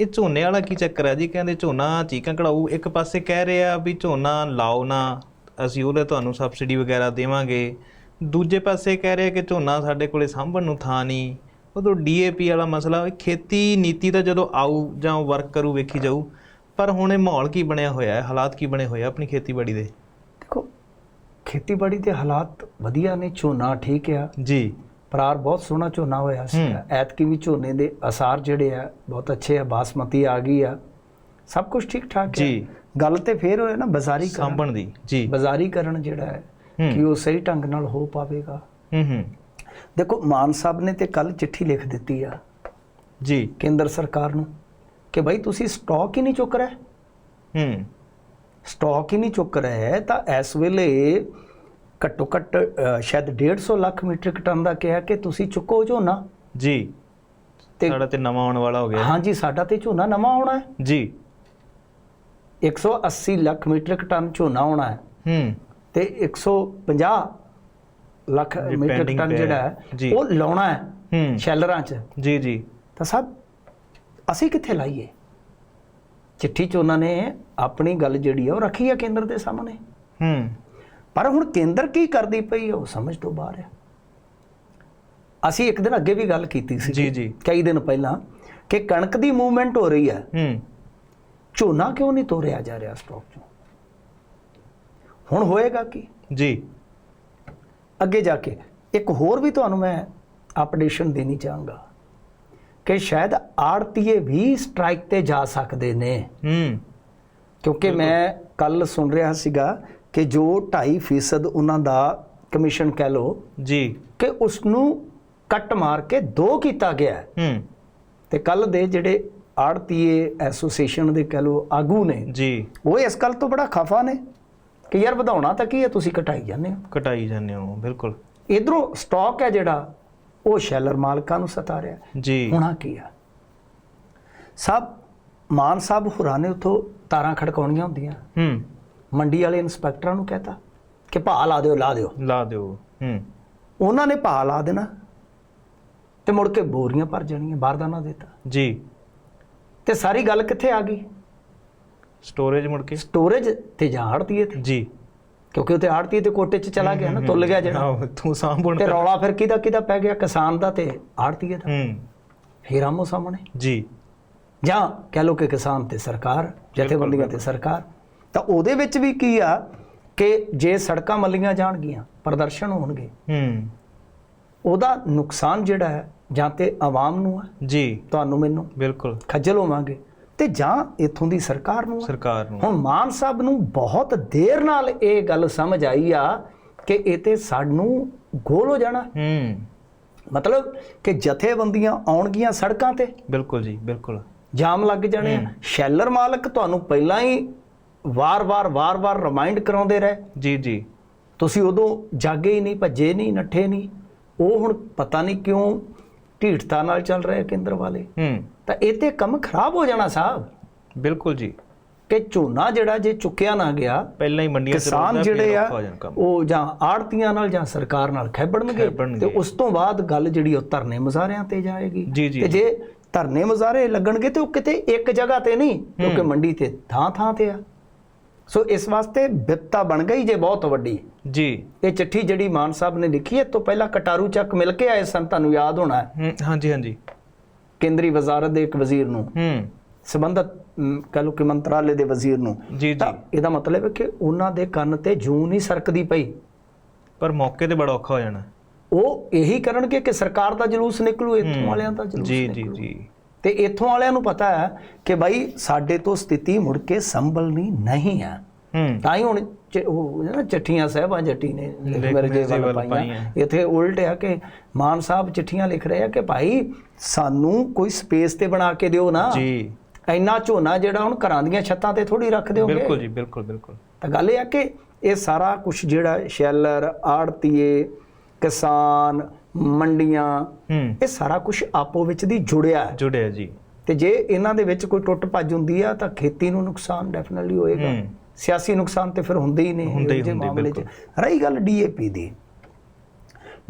ਇਹ ਝੋਨੇ ਵਾਲਾ ਕੀ ਚੱਕਰ ਹੈ ਜੀ? ਕਹਿੰਦੇ ਝੋਨਾ ਚੀਕਾਂ ਕਢਾਊ। ਇੱਕ ਪਾਸੇ ਕਹਿ ਰਹੇ ਆ ਵੀ ਝੋਨਾ ਲਾਓ ਨਾ ਅਸੀਂ ਉਹਦੇ ਤੁਹਾਨੂੰ ਸਬਸਿਡੀ ਵਗੈਰਾ ਦੇਵਾਂਗੇ। ਦੂਜੇ ਪਾਸੇ ਕਹਿ ਰਹੇ ਕਿ ਝੋਨਾ ਸਾਡੇ ਕੋਲੇ ਸਾਂਭਣ ਨੂੰ ਥਾਂ ਨਹੀਂ। ਉਦੋਂ ਡੀਏਪੀ ਵਾਲਾ ਮਸਲਾ ਖੇਤੀ ਨੀਤੀ ਤਾਂ ਜਦੋਂ ਆਊ ਜਾਂ ਵਰਕ ਕਰੂ ਵੇਖੀ ਜਾਊ। ਪਰ ਹੁਣ ਇਹ ਮਾਹੌਲ ਕੀ ਬਣਿਆ ਹੋਇਆ ਹੈ? ਹਾਲਾਤ ਕੀ ਬਣੇ ਹੋਏ ਆ ਆਪਣੀ ਖੇਤੀਬਾੜੀ ਦੇ? ਦੇਖੋ ਖੇਤੀਬਾੜੀ ਦੇ ਹਾਲਾਤ ਵਧੀਆ ਨੇ ਝੋਨਾ ਠੀਕ ਆ। ਜੀ। ਪਰਾਰ ਬਹੁਤ ਸੋਹਣਾ ਝੋਨਾ ਹੋਇਆ ਸੀ। ਐਤਕੀ ਵੀ ਝੋਨੇ ਦੇ ਅਸਾਰ ਜਿਹੜੇ ਆ ਬਹੁਤ ਅੱਛੇ ਆ ਬਾਸਮਤੀ ਆ ਗਈ ਆ। ਸਭ ਕੁਝ ਠੀਕ ਠਾਕ ਹੈ ਜੀ। ਗੱਲ ਤੇ ਫੇਰ ਹੋਇਆ ਨਾ ਬਾਜ਼ਾਰੀਕਰਨ ਸਾਂਭਣ ਦੀ ਜੀ। ਬਾਜ਼ਾਰੀਕਰਨ ਜਿਹੜਾ ਹੈ ਹੂੰ। ਕਿ ਉਹ ਸਹੀ ਢੰਗ ਨਾਲ ਹੋ ਪਾਵੇਗਾ। ਹੂੰ ਹੂੰ। ਦੇਖੋ ਮਾਨ ਸਾਹਿਬ ਨੇ ਤੇ ਕੱਲ ਚਿੱਠੀ ਲਿਖ ਦਿੱਤੀ ਆ। ਜੀ। ਕੇਂਦਰ ਸਰਕਾਰ ਨੂੰ ਕਿ ਭਾਈ ਤੁਸੀਂ ਸਟਾਕ ਹੀ ਨਹੀਂ ਚੁੱਕ ਰਹੇ। ਹੂੰ। ਸਟਾਕ ਹੀ ਨਹੀਂ ਚੁੱਕ ਰਹੇ ਤਾਂ ਇਸ ਵੇਲੇ ਘੱਟੋ ਘੱਟ ਸ਼ਾਇਦ 150 ਲੱਖ ਮੀਟ੍ਰਿਕ ਟਨ ਦਾ ਕਿਹਾ ਕਿ ਤੁਸੀਂ ਚੁੱਕੋ ਝੋਨਾ। ਜੀ। ਤੇ ਸਾਡਾ ਤੇ ਨਵਾਂ ਆਉਣ ਵਾਲਾ ਹੋ ਗਿਆ। ਹਾਂਜੀ ਸਾਡਾ ਤੇ ਝੋਨਾ ਨਵਾਂ ਆਉਣਾ ਹੈ। ਜੀ। 180 ਲੱਖ ਮੀਟ੍ਰਿਕ ਟਨ ਝੋਨਾ ਆਉਣਾ ਹੈ। ਹੂੰ। ਤੇ 150 ਲੱਖ ਮੀਟ੍ਰਿਕ ਟਨ ਜਿਹੜਾ ਹੈ। ਉਹ ਲਾਉਣਾ ਹੈ ਹੂੰ। ਸ਼ੈਲਰਾਂ 'ਚ। ਜੀ ਜੀ। ਤਾਂ ਸਭ ਅਸੀਂ ਕਿੱਥੇ ਲਾਈਏ? ਚਿੱਠੀ 'ਚ ਉਹਨਾਂ ਨੇ ਆਪਣੀ ਗੱਲ ਜਿਹੜੀ ਹੈ ਉਹ ਰੱਖੀ ਹੈ ਕੇਂਦਰ ਦੇ ਸਾਹਮਣੇ। ਹੂੰ। ਪਰ ਹੁਣ ਕੇਂਦਰ ਕੀ ਕਰਦੀ ਪਈ ਹੈ ਉਹ ਸਮਝ ਤੋਂ ਬਾਹਰ ਹੈ ਅਸੀਂ ਇੱਕ ਦਿਨ ਅੱਗੇ ਵੀ ਗੱਲ ਕੀਤੀ ਸੀ ਜੀ ਜੀ। ਕਈ ਦਿਨ ਪਹਿਲਾਂ ਕਿ ਕਣਕ ਦੀ ਮੂਵਮੈਂਟ ਹੋ ਰਹੀ ਹੈ। ਹੂੰ। ਝੋਨਾ ਕਿਉਂ ਨਹੀਂ ਤੋਰਿਆ ਜਾ ਰਿਹਾ ਸਟਾਕ 'ਚੋਂ? ਹੁਣ ਹੋਏਗਾ ਕੀ? ਜੀ। ਅੱਗੇ ਜਾ ਕੇ ਇੱਕ ਹੋਰ ਵੀ ਤੁਹਾਨੂੰ ਮੈਂ ਅਪਡੇਸ਼ਨ ਦੇਣੀ ਚਾਹਾਂਗਾ ਕਿ ਸ਼ਾਇਦ ਆੜਤੀਏ ਵੀ ਸਟ੍ਰਾਈਕ ਤੇ ਜਾ ਸਕਦੇ ਨੇ। ਹੂੰ। ਕਿਉਂਕਿ ਮੈਂ ਕੱਲ ਸੁਣ ਰਿਹਾ ਸੀਗਾ ਕਿ ਜੋ 2.5% ਉਹਨਾਂ ਦਾ ਕਮਿਸ਼ਨ ਕਹਿ ਲੋ ਜੀ। ਕਿ ਉਸ ਨੂੰ ਕੱਟ ਮਾਰ ਕੇ ਦੋ ਕੀਤਾ ਗਿਆ ਹੈ। ਤੇ ਕੱਲ ਦੇ ਜਿਹੜੇ ਆੜਤੀਏ ਐਸੋਸੀਏਸ਼ਨ ਦੇ ਕਹਿ ਲੋ ਆਗੂ ਨੇ ਜੀ। ਉਹ ਇਸ ਗੱਲ ਤੋਂ ਬੜਾ ਖਫਾ ਨੇ ਕਿ ਯਾਰ ਵਧਾਉਣਾ ਤਾਂ ਕੀ ਹੈ ਤੁਸੀਂ ਘਟਾਈ ਜਾਂਦੇ ਹੋ। ਕਟਾਈ ਜਾਂਦੇ ਹੋ ਬਿਲਕੁਲ। ਇਧਰੋਂ ਸਟਾਕ ਹੈ ਜਿਹੜਾ ਉਹ ਸ਼ੈਲਰ ਮਾਲਕਾਂ ਨੂੰ ਸਤਾ ਰਿਹਾ। ਜੀ। ਹੋਣਾ ਕੀ ਆ? ਸਭ ਮਾਨ ਸਾਹਿਬ ਹੁਰਾਂ ਨੇ ਉਥੋਂ ਤਾਰਾਂ ਖੜਕਾਉਣੀਆਂ ਹੁੰਦੀਆਂ। ਹੂੰ। ਮੰਡੀ ਵਾਲੇ ਇੰਸਪੈਕਟਰਾਂ ਨੂੰ ਕਹਤਾ ਕਿ ਭਾਅ ਲਾ ਦਿਓ ਲਾ ਦਿਓ। ਲਾ ਦਿਓ ਹੂੰ। ਉਹਨਾਂ ਨੇ ਭਾਅ ਲਾ ਦੇਣਾ ਤੇ ਮੁੜ ਕੇ ਬੋਰੀਆਂ ਭਰ ਜਾਣੀਆਂ ਬਾਰਦਾਨਾ ਦਿੱਤਾ। ਜੀ। ਤੇ ਸਾਰੀ ਗੱਲ ਕਿੱਥੇ ਆ ਗਈ? ਸਟੋਰੇਜ ਮੁੜ ਕੇ? ਸਟੋਰੇਜ ਤੇ ਜਾਂ ਆੜਤੀਏ ਤੇ? ਜੀ। ਕਿਉਂਕਿ ਉਤੇ ਆੜਤੀਏ ਤੇ ਕੋਟੇ 'ਚ ਚਲਾ ਗਿਆ ਨਾ ਤੁੱਲ ਗਿਆ ਜਿਹੜਾ। ਤੂੰ ਸਾਂਭਣ ਤੇ ਰੌਲਾ ਫਿਰ ਕਿਹਦਾ ਕਿਹਦਾ ਪੈ ਗਿਆ? ਕਿਸਾਨ ਦਾ ਤੇ ਆੜਤੀਏ ਦਾ। ਹੂੰ। ਫੇਰ ਆਮੋ ਸਾਹਮਣੇ। ਜੀ। ਜਾਂ ਕਹਿ ਲੋ ਕਿ ਕਿਸਾਨ ਤੇ ਸਰਕਾਰ ਜਥੇਬੰਦੀਆਂ ਤੇ ਸਰਕਾਰ। ਤਾਂ ਉਹਦੇ ਵਿੱਚ ਵੀ ਕੀ ਆ ਕਿ ਜੇ ਸੜਕਾਂ ਮੱਲੀਆਂ ਜਾਣਗੀਆਂ ਪ੍ਰਦਰਸ਼ਨ ਹੋਣਗੇ। ਹੂੰ। ਉਹਦਾ ਨੁਕਸਾਨ ਜਿਹੜਾ ਹੈ ਜਾਂ ਤੇ ਆਵਾਮ ਨੂੰ ਹੈ। ਜੀ। ਤੁਹਾਨੂੰ ਮੈਨੂੰ ਬਿਲਕੁਲ। ਖੱਜਲ ਹੋਵਾਂਗੇ। ਤੇ ਜਾਂ ਇਥੋਂ ਦੀ ਸਰਕਾਰ ਨੂੰ ਸਰਕਾਰ ਨੂੰ। ਹੁਣ ਮਾਨ ਸਾਹਿਬ ਨੂੰ ਬਹੁਤ ਦੇਰ ਨਾਲ ਇਹ ਗੱਲ ਸਮਝ ਆਈ ਆ ਕਿ ਇਹ ਤੇ ਸਾਨੂੰ ਗੋਲ ਹੋ ਜਾਣਾ। ਹੂੰ। ਮਤਲਬ ਕਿ ਜਥੇਬੰਦੀਆਂ ਆਉਣਗੀਆਂ ਸੜਕਾਂ ਤੇ। ਬਿਲਕੁਲ ਜੀ ਬਿਲਕੁਲ। ਜਾਮ ਲੱਗ ਜਾਣੇ ਆ। ਸ਼ੈਲਰ ਮਾਲਕ ਤੁਹਾਨੂੰ ਪਹਿਲਾਂ ਹੀ ਵਾਰ-ਵਾਰ ਵਾਰ-ਵਾਰ ਰਿਮਾਈਂਡ ਕਰਾਉਂਦੇ ਰਹੇ। ਜੀ ਜੀ। ਤੁਸੀਂ ਉਦੋਂ ਜਾਗੇ ਹੀ ਨਹੀਂ ਭੱਜੇ ਨਹੀਂ ਨੱਠੇ ਨਹੀਂ। ਉਹ ਹੁਣ ਪਤਾ ਨਹੀਂ ਕਿਉਂ ਢੀਠਤਾ ਨਾਲ ਚੱਲ ਰਹੇ ਕੇਂਦਰ ਵਾਲੇ। ਹੂੰ। ਤਾਂ ਇਹ ਤੇ ਕੰਮ ਖਰਾਬ ਹੋ ਜਾਣਾ ਸਾਹਿਬ ਬਿਲਕੁਲ ਜੀ। ਕਿ ਝੋਨਾ ਜਿਹੜਾ ਜੇ ਚੁੱਕਿਆ ਨਾ ਗਿਆ ਪਹਿਲਾਂ ਹੀ ਮੰਡੀਆਂ ਚ ਕਿਸਾਨ ਜਿਹੜੇ ਆ। ਉਹ ਜਾਂ ਆੜਤੀਆਂ ਨਾਲ ਜਾਂ ਸਰਕਾਰ ਨਾਲ ਖੈਬੜਨਗੇ। ਤੇ ਉਸ ਤੋਂ ਬਾਅਦ ਗੱਲ ਜਿਹੜੀ ਉਹ ਧਰਨੇ ਮੁਜ਼ਾਹਰਿਆਂ ਤੇ ਜਾਏਗੀ। ਤੇ ਜੇ ਧਰਨੇ ਮੁਜ਼ਾਹਰੇ ਲੱਗਣਗੇ ਤੇ ਉਹ ਕਿਤੇ ਇੱਕ ਜਗ੍ਹਾ ਤੇ ਨਹੀਂ ਕਿਉਂਕਿ ਮੰਡੀ ਤੇ ਥਾਂ ਥਾਂ ਤੇ ਆ। ਸੋ ਇਸ ਵਾਸਤੇ ਬਿਪਤਾ ਬਣ ਗਈ ਜੇ ਬਹੁਤ ਵੱਡੀ। ਜੀ। ਇਹ ਚਿੱਠੀ ਜਿਹੜੀ ਮਾਨ ਸਾਹਿਬ ਨੇ ਲਿਖੀ ਹੈ ਤੋਂ ਪਹਿਲਾਂ ਕਟਾਰੂ ਚੱਕ ਮਿਲ ਕੇ ਆਏ ਸਨ ਤੁਹਾਨੂੰ ਯਾਦ ਹੋਣਾ ਹੈ? ਹਾਂਜੀ ਹਾਂਜੀ। ਕੇਂਦਰੀ ਵਜ਼ਾਰਤ ਦੇ ਇੱਕ ਵਜ਼ੀਰ ਨੂੰ। ਹੂੰ। ਸੰਬੰਧਤ ਕਹਿ ਲਓ ਕਿ ਮੰਤਰਾਲੇ ਦੇ ਵਜ਼ੀਰ ਨੂੰ। ਜੀ ਜੀ। ਇਹਦਾ ਮਤਲਬ ਹੈ ਕਿ ਉਹਨਾਂ ਦੇ ਕੰਨ ਤੇ ਜੂੰ ਨਹੀਂ ਸਰਕਦੀ ਪਈ। ਪਰ ਮੌਕੇ ਤੇ ਬੜਾ ਔਖਾ ਹੋ ਜਾਣਾ। ਉਹ ਇਹੀ ਕਰਨਗੇ ਕਿ ਸਰਕਾਰ ਦਾ ਜਲੂਸ ਨਿਕਲੂ ਇੱਥੋਂ ਵਾਲਿਆਂ ਦਾ ਜਲੂਸ ਜੀ ਜੀ। ਜੀ। ਤੇ ਇੱਥੋਂ ਵਾਲਿਆਂ ਨੂੰ ਪਤਾ ਹੈ ਕਿ ਭਾਈ ਸਾਡੇ ਤੋਂ ਸਥਿਤੀ ਮੁੜ ਕੇ ਸੰਭਲਣੀ ਨਹੀਂ ਹੈ। ਹੂੰ। ਤਾਂ ਹੀ ਹੁਣ ਚ- ਉਹ ਨਾ ਚਿੱਠੀਆਂ ਸਾਹਿਬਾਂ ਜੱਟੀ ਨੇ ਲਿਖ ਲਿਖ ਮੇਰੇ ਮੇਰੇ ਜੇ ਵੱਲ ਪਾਈਆਂ ਪਾਈਆਂ। ਇੱਥੇ ਉਲਟ ਆ ਕਿ ਮਾਨ ਸਾਹਿਬ ਚਿੱਠੀਆਂ ਲਿਖ ਰਹੇ ਆ ਕਿ ਭਾਈ ਸਾਨੂੰ ਕੋਈ ਸਪੇਸ ਤੇ ਬਣਾ ਕੇ ਦਿਓ ਨਾ। ਜੀ। ਇੰਨਾ ਝੋਨਾ ਜਿਹੜਾ ਹੁਣ ਘਰਾਂ ਦੀਆਂ ਛੱਤਾਂ ਤੇ ਥੋੜੀ ਰੱਖ ਦਿਓਗੇ। ਬਿਲਕੁਲ ਜੀ ਬਿਲਕੁਲ ਬਿਲਕੁਲ। ਤਾਂ ਗੱਲ ਇਹ ਆ ਕਿ ਇਹ ਸਾਰਾ ਕੁਝ ਜਿਹੜਾ ਸ਼ੈਲਰ ਆੜਤੀਏ ਕਿਸਾਨ ਮੰਡੀਆਂ ਹੂੰ। ਇਹ ਸਾਰਾ ਕੁਝ ਆਪੋ ਵਿੱਚ ਦੀ ਜੁੜਿਆ। ਹੈ ਜੁੜਿਆ ਜੀ। ਤੇ ਜੇ ਇਹਨਾਂ ਦੇ ਵਿੱਚ ਕੋਈ ਟੁੱਟ ਭੱਜ ਹੁੰਦੀ ਆ ਤਾਂ ਖੇਤੀ ਨੂੰ ਨੁਕਸਾਨ ਡੈਫੀਨਿਟਲੀ ਹੋਏਗਾ। ਹੂੰ। ਸਿਆਸੀ ਨੁਕਸਾਨ ਤੇ ਫਿਰ ਹੁੰਦੇ ਹੀ ਨਹੀਂ ਹੁੰਦੇ ਹੀ ਮਾਮਲੇ 'ਚ। ਰਹੀ ਗੱਲ ਡੀਏਪੀ ਦੀ।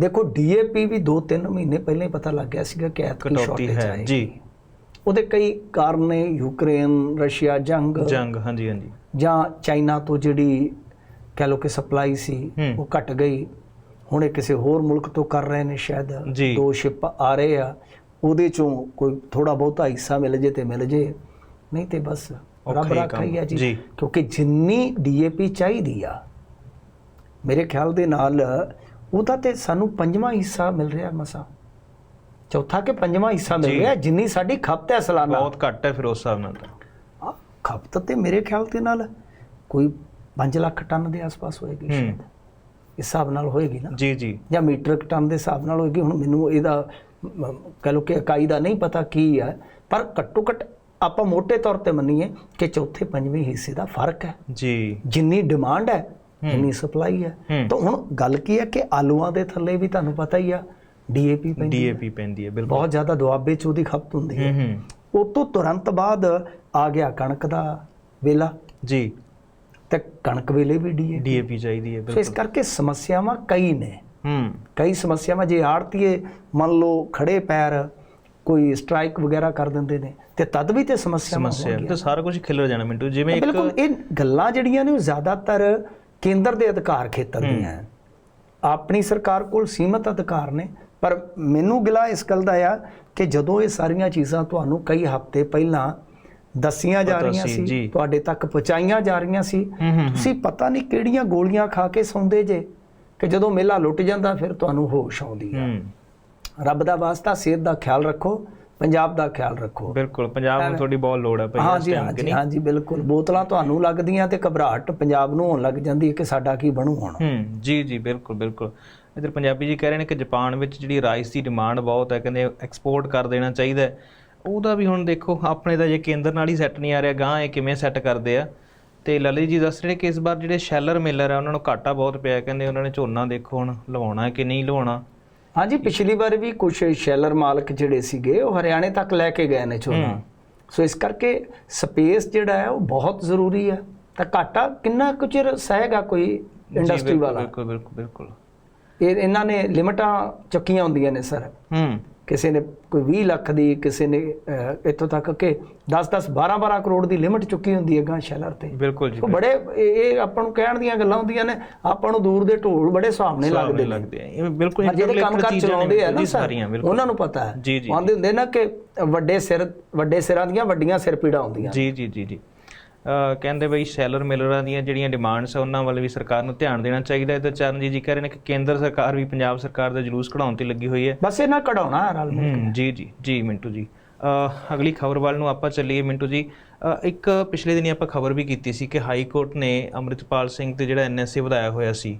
ਦੇਖੋ ਡੀਏਪੀ ਵੀ 2-3 ਮਹੀਨੇ ਪਹਿਲਾਂ ਹੀ ਪਤਾ ਲੱਗ ਗਿਆ ਸੀਗਾ ਕਿ ਐਤਕੀ ਕਟੌਤੀ ਸ਼ਾਰਟੇਜ ਹੈ ਜੀ। ਉਹਦੇ ਕਈ ਕਾਰਨ ਨੇ ਯੂਕਰੇਨ ਰਸ਼ੀਆ ਜੰਗ। ਜੰਗ ਹਾਂਜੀ ਹਾਂਜੀ। ਜਾਂ ਚਾਈਨਾ ਤੋਂ ਜਿਹੜੀ ਕਹਿ ਲੋ ਕਿ ਸਪਲਾਈ ਸੀ। ਉਹ ਘਟ ਗਈ। ਹੁਣ ਇਹ ਕਿਸੇ ਹੋਰ ਮੁਲਕ ਤੋਂ ਕਰ ਰਹੇ ਨੇ ਸ਼ਾਇਦ। ਦੋ ਸ਼ਿਪ ਆ ਰਹੇ ਆ। ਉਹਦੇ ਚੋਂ ਕੋਈ ਥੋੜਾ ਬਹੁਤਾ ਹਿੱਸਾ ਮਿਲ ਜੇ ਤੇ ਮਿਲ ਜੇ। ਨਹੀਂ ਤੇ ਬਸ। ਰੱਬ ਹੀ ਰੱਖਾ ਹੀ ਆ ਕੰਮ। ਜੀ। ਕਿਉਂਕਿ ਜਿੰਨੀ ਡੀਏਪੀ ਚਾਹੀਦੀ ਆ ਮੇਰੇ ਖਿਆਲ ਦੇ ਨਾਲ ਉਹਦਾ ਤੇ ਸਾਨੂੰ ਪੰਜਵਾਂ ਹਿੱਸਾ ਮਿਲ ਰਿਹਾ ਮਸਾ ਚੌਥਾ ਕਿ ਪੰਜਵਾਂ ਹਿੱਸਾ ਮਿਲ। ਰਿਹਾ ਜਿੰਨੀ ਸਾਡੀ ਖਪਤ ਹੈ ਸਾਲਾਨਾ ਬਹੁਤ ਘੱਟ ਹੈ ਫਿਰ ਉਸ ਹਿਸਾਬ ਨਾਲ ਤਾਂ ਖਪਤ ਤੇ ਮੇਰੇ ਖਿਆਲ ਦੇ ਨਾਲ ਕੋਈ 5 ਲੱਖ ਟਨ ਦੇ ਆਸ-ਪਾਸ ਹੋਏਗੀ ਹੂੰ। ਸ਼ਾਇਦ ਇਸ ਹਿਸਾਬ ਨਾਲ ਹੋਏਗੀ ਨਾ ਜੀ ਜੀ ਜਾਂ ਮੀਟ੍ਰਿਕ ਟਨ ਦੇ ਹਿਸਾਬ ਨਾਲ ਹੋਏਗੀ ਹੁਣ ਮੈਨੂੰ ਇਹਦਾ ਕਹਿ ਲਓ ਕਿ ਇਕਾਈ ਦਾ ਨਹੀਂ ਪਤਾ ਕੀ ਹੈ ਪਰ ਘੱਟੋ ਘੱਟ ਆਪਾਂ ਮੋٹے ਤੌਰ ਤੇ ਮੰਨੀਏ ਕਿ ਚੌਥੇ ਪੰਜਵੇਂ ਹਿੱਸੇ ਦਾ ਫ਼ਰਕ ਹੈ। ਜੀ। ਜਿੰਨੀ ਡਿਮਾਂਡ ਹੈ। ਉਨੀ ਸਪਲਾਈ ਹੈ। ਤਾਂ ਹੁਣ ਗੱਲ ਕੀ ਹੈ ਕਿ ਆਲੂਆਂ ਦੇ ਥੱਲੇ ਵੀ ਤੁਹਾਨੂੰ ਪਤਾ ਹੀ ਆ ਡੀਏਪੀ ਪੈਂਦੀ ਹੈ। ਡੀਏਪੀ ਪੈਂਦੀ ਹੈ ਬਿਲਕੁਲ। ਬਹੁਤ ਜ਼ਿਆਦਾ ਦੁਆਬੇ ਚ ਉਹਦੀ ਖਪਤ ਹੁੰਦੀ ਹੈ। ਉਹ ਤੋਂ ਤੁਰੰਤ ਬਾਅਦ ਆ ਗਿਆ ਕਣਕ ਦਾ ਵੇਲਾ। ਜੀ। ਤੇ ਕਣਕ ਵੇਲੇ ਵੀ ਡੀਏ ਡੀਏਪੀ ਚਾਹੀਦੀ ਹੈ ਸੋ ਇਸ ਬਿਲਕੁਲ। ਕਰਕੇ ਸਮੱਸਿਆਵਾਂ ਕਈ ਨੇ। ਹੂੰ। ਕਈ ਸਮੱਸਿਆਵਾਂ ਜੇ ਆੜਤੀਏ ਮੰਨ ਲਓ ਖੜੇ ਪੈਰ ਕੋਈ ਸਟ੍ਰਾਈਕ ਵਗੈਰਾ ਕਰ ਦਿੰਦੇ ਨੇ ਤੇ ਤਦ ਵੀ ਤੇ ਸਮੱਸਿਆਵਾਂ ਸਮੱਸਿਆ ਤੇ ਸਾਰਾ ਕੁਝ ਖਿਲਰ ਜਾਣਾ ਮਿੰਟੂ ਜਿਵੇਂ ਇੱਕ ਬਿਲਕੁਲ ਇਹ ਗੱਲਾਂ ਜਿਹੜੀਆਂ ਨੇ ਉਹ ਜ਼ਿਆਦਾਤਰ ਕੇਂਦਰ ਦੇ ਅਧਿਕਾਰ ਖੇਤਰ ਦੀਆਂ ਹੈ। ਆਪਣੀ ਸਰਕਾਰ ਕੋਲ ਸੀਮਤ ਅਧਿਕਾਰ ਨੇ ਪਰ ਮੈਨੂੰ ਗਿਲਾ ਇਸ ਗੱਲ ਦਾ ਆ ਕਿ ਜਦੋਂ ਇਹ ਸਾਰੀਆਂ ਚੀਜ਼ਾਂ ਤੁਹਾਨੂੰ ਕਈ ਹਫ਼ਤੇ ਪਹਿਲਾਂ ਦੱਸੀਆਂ ਜਾ ਰਹੀਆਂ ਸੀ। ਤੁਹਾਡੇ ਤੱਕ ਪਹੁੰਚਾਈਆਂ ਜਾ ਰਹੀਆਂ ਸੀ ਤੁਸੀਂ ਪਤਾ ਨਹੀਂ ਕਿਹੜੀਆਂ ਗੋਲੀਆਂ ਖਾ ਕੇ ਸੌਂਦੇ ਜੇ ਕਿ ਜਦੋਂ ਮੇਲਾ ਲੁੱਟ ਜਾਂਦਾ ਫਿਰ ਤੁਹਾਨੂੰ ਹੋਸ਼ ਆਉਂਦੀ ਹੂੰ। ਰੱਬ ਦਾ ਵਾਸਤਾ ਸਿਹਤ ਦਾ ਖਿਆਲ ਰੱਖੋ ਪੰਜਾਬ ਦਾ ਖਿਆਲ ਰੱਖੋ। ਬਿਲਕੁਲ ਪੰਜਾਬ ਨੂੰ ਤੁਹਾਡੀ ਬਹੁਤ ਲੋੜ ਹੈ ਭਾਈ ਹਾਂ ਇਸ ਜੀ time ਹਾਂ ਕਿ ਜੀ ਨਹੀਂ? ਹਾਂ ਜੀ ਬਿਲਕੁਲ। ਬੋਤਲਾਂ ਤੁਹਾਨੂੰ ਲੱਗਦੀਆਂ ਤੇ ਘਬਰਾਹਟ ਪੰਜਾਬ ਨੂੰ ਹੋਣ ਲੱਗ ਜਾਂਦੀ ਹੈ ਕਿ ਸਾਡਾ ਕੀ ਬਣੂ ਹੁਣ? ਹੂੰ ਜੀ ਜੀ ਬਿਲਕੁਲ ਬਿਲਕੁਲ। ਇਧਰ ਪੰਜਾਬੀ ਜੀ ਕਹਿ ਰਹੇ ਨੇ ਕਿ ਜਾਪਾਨ ਵਿੱਚ ਜਿਹੜੀ ਰਾਈਸ ਦੀ ਡਿਮਾਂਡ ਬਹੁਤ ਹੈ ਕਹਿੰਦੇ ਐਕਸਪੋਰਟ ਕਰ ਦੇਣਾ ਚਾਹੀਦਾ ਹੈ। ਉਹਦਾ ਵੀ ਹੁਣ ਦੇਖੋ ਆਪਣੇ ਦਾ ਜੇ ਕੇਂਦਰ ਨਾਲ ਹੀ ਸੈੱਟ ਨਹੀਂ ਆ ਰਿਹਾ ਗਾਂ ਇਹ ਕਿਵੇਂ ਸੈੱਟ ਕਰਦੇ ਆ? ਤੇ ਲਲਿਤ ਜੀ ਦੱਸ ਰਹੇ ਕਿ ਇਸ ਵਾਰ ਜਿਹੜੇ ਸ਼ੈਲਰ ਮਿਲਰ ਆ ਉਹਨਾਂ ਨੂੰ ਘਾਟਾ ਬਹੁਤ ਪਿਆ ਕਹਿੰਦੇ ਉਹਨਾਂ ਨੇ ਝੋਨਾ ਦੇਖੋ ਹੁਣ ਲਵਾਉਣਾ ਕਿ ਨਹੀਂ ਲਵਾਉਣਾ। ਹਾਂ ਜੀ ਪਿਛਲੀ ਵਾਰ ਵੀ ਕੁਝ ਸ਼ੈਲਰ ਮਾਲਕ ਜਿਹੜੇ ਸੀਗੇ ਉਹ ਹਰਿਆਣੇ ਤੱਕ ਲੈ ਕੇ ਗਏ ਨੇ ਹੂੰ। ਸੋ ਇਸ ਕਰਕੇ ਸਪੇਸ ਜਿਹੜਾ ਹੈ ਉਹ ਬਹੁਤ ਜ਼ਰੂਰੀ ਹੈ। ਤਾਂ ਘਾਟਾ ਕਿੰਨਾ ਕੁ ਚਿਰ ਸਹੇਗਾ ਕੋਈ ਇੰਡਸਟਰੀ ਵਾਲਾ? ਬਿਲਕੁਲ ਬਿਲਕੁਲ ਬਿਲਕੁਲ। ਇਹ ਇਹਨਾਂ ਨੇ ਲਿਮਟਾਂ ਚੱਕੀਆਂ ਹੁੰਦੀਆਂ ਨੇ ਸਰ। ਹੂੰ। ਕਿਸੇ ਨੇ ਕੋਈ 20 ਲੱਖ ਦੀ ਕਿਸੇ ਨੇ ਇੱਥੋਂ ਤੱਕ ਕਿ 10 10 12 12 ਕਰੋੜ ਦੀ ਲਿਮਟ ਚੁੱਕੀ ਹੁੰਦੀ ਹੈ ਗਾਂ ਸ਼ੈਲਰ ਤੇ। ਬਿਲਕੁਲ ਜੀ ਬੜੇ ਇਹ ਆਪਾਂ ਨੂੰ ਕਹਿਣ ਦੀਆਂ ਗੱਲਾਂ ਹੁੰਦੀਆਂ ਨੇ ਆਪਾਂ ਨੂੰ ਦੂਰ ਦੇ ਢੋਲ ਬੜੇ ਸਾਹਮਣੇ ਲੱਗਦੇ ਲੱਗਦੇ ਆ। ਇਹ ਬਿਲਕੁਲ ਜਿਹੜੇ ਕੰਮ ਕਰ ਚਲਾਉਂਦੇ ਆ ਨਾ ਸਾਰੀਆਂ ਉਹਨਾਂ ਨੂੰ ਪਤਾ ਹੈ। ਆਂਦੇ ਹੁੰਦੇ ਨਾ ਕਿ ਵੱਡੇ ਸਿਰ ਵੱਡੇ ਸਿਰਾਂ ਦੀਆਂ ਵੱਡੀਆਂ ਸਿਰ ਪੀੜਾਂ ਹੁੰਦੀਆਂ। ਜੀ ਜੀ ਜੀ ਜੀ। ਕਹਿੰਦੇ ਬਈ ਸੈਲਰ ਮਿਲਰਾਂ ਦੀਆਂ ਜਿਹੜੀਆਂ ਡਿਮਾਂਡਸ ਆ ਉਹਨਾਂ ਵੱਲ ਵੀ ਸਰਕਾਰ ਨੂੰ ਧਿਆਨ ਦੇਣਾ ਚਾਹੀਦਾ ਹੈ। ਤੇ ਚਰਨਜੀਤ ਜੀ ਕਹਿ ਰਹੇ ਨੇ ਕਿ ਕੇਂਦਰ ਸਰਕਾਰ ਵੀ ਪੰਜਾਬ ਸਰਕਾਰ ਦਾ ਜਲੂਸ ਕਢਾਉਣ ਤੇ ਲੱਗੀ ਹੋਈ ਹੈ। ਬਸ ਇਹਨਾਂ ਕਢਾਉਣਾ ਰਲ ਮਿਲ ਕੇ। ਜੀ ਜੀ ਜੀ ਮਿੰਟੂ ਜੀ। ਅਗਲੀ ਖਬਰ ਵੱਲ ਨੂੰ ਆਪਾਂ ਚੱਲੀਏ ਮਿੰਟੂ ਜੀ। ਇੱਕ ਪਿਛਲੇ ਦਿਨੀ ਆਪਾਂ ਖਬਰ ਵੀ ਕੀਤੀ ਸੀ ਕਿ ਹਾਈ ਕੋਰਟ ਨੇ ਅੰਮ੍ਰਿਤਪਾਲ ਸਿੰਘ ਤੇ ਜਿਹੜਾ ਐਨਐਸਏ ਵਧਾਇਆ ਹੋਇਆ ਸੀ